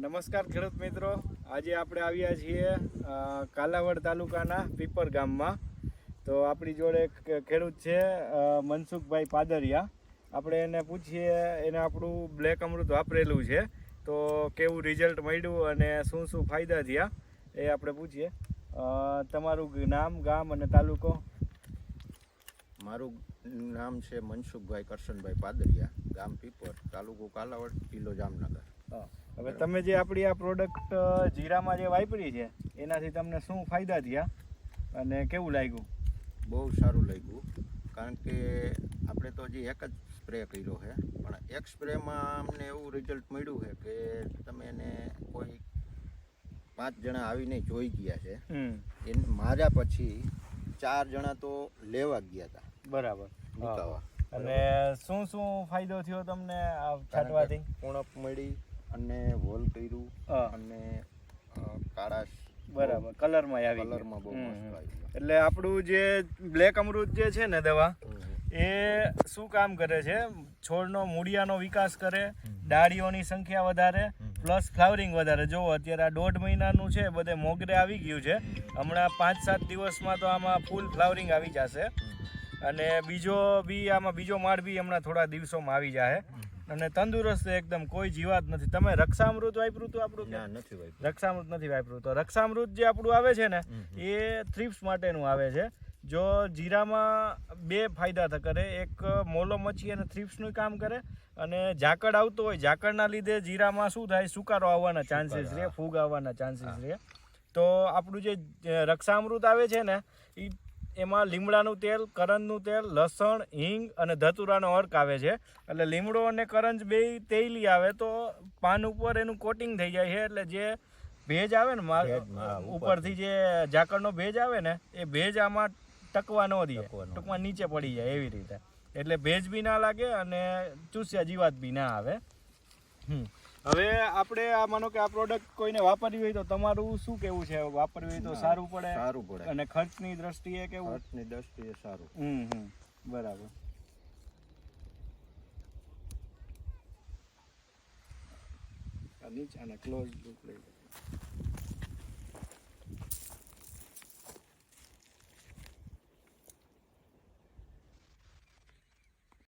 નમસ્કાર ખેડૂત મિત્રો. આજે આપણે આવ્યા છીએ કાલાવડ તાલુકાના પીપર ગામમાં. તો આપણી જોડે એક ખેડૂત છે મનસુખભાઈ પાદરિયા. આપણે એને પૂછીએ એને આપણું બ્લેક અમૃત વાપરેલું છે. તો કેવું રિઝલ્ટ મળ્યું અને શું શું ફાયદા થયા એ આપણે પૂછીએ. તમારું નામ ગામ અને તાલુકો? મારું નામ છે મનસુખભાઈ કરશનભાઈ પાદરિયા ગામ પીપર તાલુકો કાલાવડ જિલ્લો જામનગર. હા. હવે તમે જે આપણી આ પ્રોડક્ટ જીરામાં જે વાપરી છે એનાથી તમને શું ફાયદા થયા અને કેવું લાગ્યું? બહુ સારું લાગ્યું કારણ કે આપણે તો હજી એક જ સ્પ્રે કર્યો છે પણ એક સ્પ્રેમાં અમને એવું રિઝલ્ટ મળ્યું છે કે તમે એને કોઈ પાંચ જણા આવીને જોઈ ગયા છે. એને માર્યા પછી ચાર જણા તો લેવા ગયા હતા બરાબર. અને શું શું ફાયદો થયો તમને છાંટવાથી? ઉણપ મળી અને વોલ કર્યું અને કાળા બરાબર કલરમાં આવી કલરમાં બહુ મસ્ત એટલે આપણું જે બ્લેક અમૃત જે છે ને દવા એ શું કામ કરે છે? છોડનો મૂળિયાનો વિકાસ કરે ડાળીઓની સંખ્યા વધારે પ્લસ ફ્લાવરિંગ વધારે. જો અત્યારે આ દોઢ મહિનાનું છે બધે મોગરે આવી ગયું છે. હમણાં પાંચ સાત દિવસમાં તો આમાં ફૂલ ફ્લાવરિંગ આવી જશે. અને બીજો બી આમાં બીજો માળ બી હમણાં થોડા દિવસોમાં આવી જાય અને તંદુરસ્ત એકદમ કોઈ જીવાત નથી. તમે રક્ષામૃત વાપર્યું હતું આપણું નથી રક્ષામૃત નથી વાપર્યું તો રક્ષામૃત જે આપણું આવે છે ને એ થ્રિપ્સ માટેનું આવે છે. જો જીરામાં બે ફાયદા થ કરે એક મોલો મચ્છી અને થ્રિપ્સનું કામ કરે અને ઝાકળ આવતો હોય ઝાકળના લીધે જીરામાં શું થાય? સુકારો આવવાના ચાન્સીસ રહે ફૂગ આવવાના ચાન્સીસ રહે. તો આપણું જે રક્ષામૃત આવે છે ને એ એમાં લીમડાનું તેલ કરંજનું તેલ લસણ હિંગ અને ધતુરાનો અર્ક આવે છે. એટલે લીમડો અને કરંજ બે તેલી આવે તો પાન ઉપર એનું કોટિંગ થઈ જાય છે. એટલે જે ભેજ આવે ને ઉપરથી. જે ઝાકળનો ભેજ આવે ને એ ભેજ આમાં ટકવા ન ટકવા ન દે. ટૂંકમાં નીચે પડી જાય એવી રીતે. એટલે ભેજ બી ના લાગે અને ચૂસ્યા જીવાત બી ના આવે. હમ. હવે આપણે આ માનો કે આ પ્રોડક્ટ કોઈને વાપરવી હોય તો તમારું શું કેવું છે? વાપરવી હોય તો સારું પડે સારું પડે. અને ખર્ચની દ્રષ્ટિએ કેવું? ખર્ચની દ્રષ્ટિએ સારું. હમ હમ. બરાબર. નીચે આને ક્લોઝ લુક લઈ.